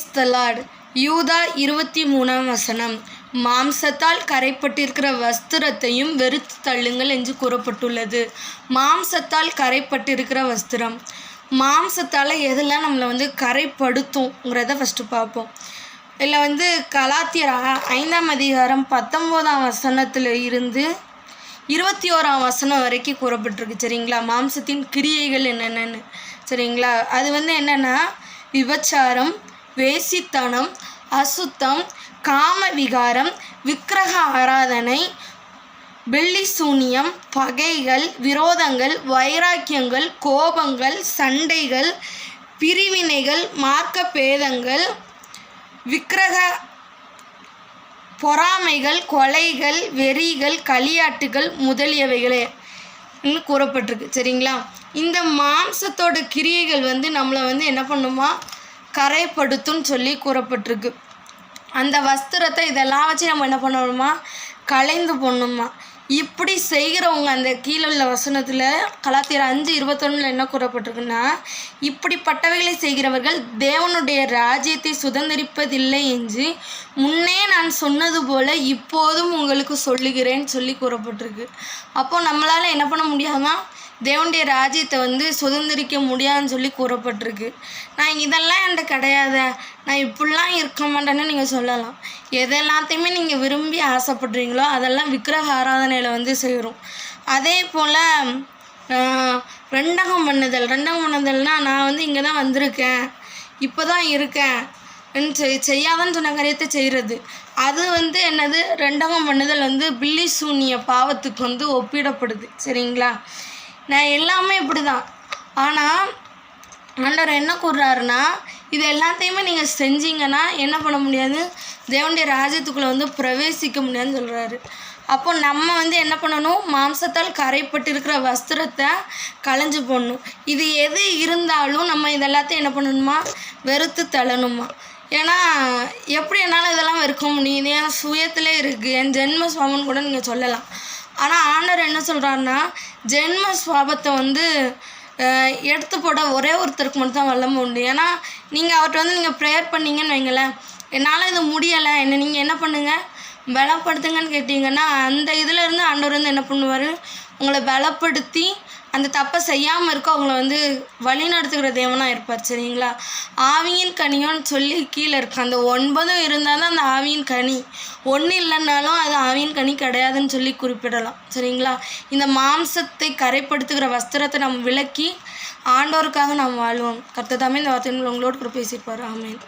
Praise the Lord யூதா இருபத்தி மூணாம் வசனம். மாம்சத்தால் கரைப்பட்டிருக்கிற வஸ்திரத்தையும் வெறுத்து தள்ளுங்கள் என்று கூறப்பட்டுள்ளது. மாம்சத்தால் கரைப்பட்டிருக்கிற வஸ்திரம். மாம்சத்தால் எதெல்லாம் நம்மளை வந்து கரைப்படுத்தும்ங்கிறத ஃபஸ்ட்டு பார்ப்போம். இதில் வந்து கலாத்தியராக ஐந்தாம் அதிகாரம் பத்தொம்போதாம் வசனத்தில் இருந்து இருபத்தி ஓராம் வசனம் வரைக்கும் கூறப்பட்டிருக்கு. சரிங்களா? மாம்சத்தின் கிரியைகள் என்னென்னு சரிங்களா? அது வந்து என்னென்னா விபச்சாரம் வேசித்தனம் அசுத்தம் காம விகாரம் விக்கிரக ஆராதனை வெள்ளி பகைகள் விரோதங்கள் வைராக்கியங்கள் கோபங்கள் சண்டைகள் பிரிவினைகள் மார்க்க பேதங்கள் விக்கிரக பொறாமைகள் கொலைகள் வெறிகள் களியாட்டுகள் முதலியவைகளே கூறப்பட்டிருக்கு. சரிங்களா? இந்த மாம்சத்தோட கிரியைகள் வந்து நம்மளை வந்து என்ன பண்ணுமா? கரைப்படுத்தும்னு சொல்லி கூறப்பட்டிருக்கு. அந்த வஸ்திரத்தை இதெல்லாம் வச்சு நம்ம என்ன பண்ணணுமா? கலைந்து போடணுமா? இப்படி செய்கிறவங்க அந்த கீழே உள்ள வசனத்தில் கலாத்தியர் அஞ்சு இருபத்தொன்னில் என்ன கூறப்பட்டிருக்குன்னா இப்படிப்பட்டவைகளை செய்கிறவர்கள் தேவனுடைய ராஜ்யத்தை சுதந்திரிப்பதில்லை என்று முன்னே நான் சொன்னது போல் இப்போதும் உங்களுக்கு சொல்லுகிறேன்னு சொல்லி கூறப்பட்டிருக்கு. அப்போது நம்மளால் என்ன பண்ண முடியாமா தேவனுடைய ராஜ்யத்தை வந்து சுதந்திரிக்க முடியாதுன்னு சொல்லி கூறப்பட்டிருக்கு. நான் இதெல்லாம் என்கிட்ட கிடையாத? நான் இப்படிலாம் இருக்க மாட்டேன்னு நீங்கள் சொல்லலாம். எது எல்லாத்தையுமே நீங்கள் விரும்பி ஆசைப்படுறீங்களோ அதெல்லாம் விக்கிரக ஆராதனையில் வந்து செய்கிறோம் அதே போல் ரெண்டகம் பண்ணுதல். ரெண்டகம் பண்ணுதல்னால் நான் வந்து இங்கே தான் வந்திருக்கேன். இப்போ தான் இருக்கேன். செய் செய்யாதன்னு சொன்ன காரியத்தை செய்கிறது அது வந்து என்னது? ரெண்டகம் பண்ணுதல் வந்து பில்லி சூனிய பாவத்துக்கு வந்து ஒப்பிடப்படுது. சரிங்களா? நான் எல்லாமே இப்படி தான் ஆனால் ஆண்டவர் என்ன கூறுறாருன்னா இது எல்லாத்தையுமே நீங்கள் செஞ்சீங்கன்னா என்ன பண்ண முடியாது? தேவனுடைய ராஜ்யத்துக்குள்ளே வந்து பிரவேசிக்க முடியாதுன்னு சொல்கிறாரு அப்போ நம்ம வந்து என்ன பண்ணணும்? மாம்சத்தால் கரைப்பட்டு இருக்கிற வஸ்திரத்தை களைஞ்சு போடணும். இது எது இருந்தாலும் நம்ம இதெல்லாத்தையும் என்ன பண்ணணுமா? வெறுத்து தள்ளணுமா? ஏன்னா எப்படி என்னால் இதெல்லாம் வெறுக்க முடியும்? இது என் சுயத்திலே இருக்குது என் ஜென்ம சுவாமன் கூட நீங்கள் சொல்லலாம். ஆனால் ஆண்டவர் என்ன சொல்கிறாருன்னா ஜென்ம ஸ்வாபத்தை வந்து எடுத்து போட ஒரே ஒருத்தருக்கு மட்டும் தான் வல்லமை உண்டு. ஏன்னா நீங்கள் அவர்கிட்ட வந்து நீங்கள் ப்ரேயர் பண்ணீங்கன்னு வைங்களேன் என்னால் இது முடியலை. என்னை நீங்கள் என்ன பண்ணுங்கள் பலப்படுத்துங்கன்னு கேட்டிங்கன்னா அந்த இதில் இருந்து ஆண்டவர் வந்து என்ன பண்ணுவார்? உங்களை பலப்படுத்தி அந்த தப்பை செய்யாமல் இருக்க அவங்கள வந்து வழி நடத்துகிற தேவனாக இருப்பார் சரிங்களா? ஆவியின் கனியோன்னு சொல்லி கீழே இருக்கு. அந்த ஒன்பதும் இருந்தால் தான் அந்த ஆவியின் கனி. ஒன்று இல்லைன்னாலும் அது ஆவியின் கனி கிடையாதுன்னு சொல்லி குறிப்பிடலாம் சரிங்களா? இந்த மாம்சத்தை கரைப்படுத்துகிற வஸ்திரத்தை நம்ம விலக்கி ஆண்டோருக்காக நாம் வாழ்வோம். கர்த்ததாமே இந்த வார்த்தைகள் உங்களோடு கூட பேசியிருப்பார். ஆமென்.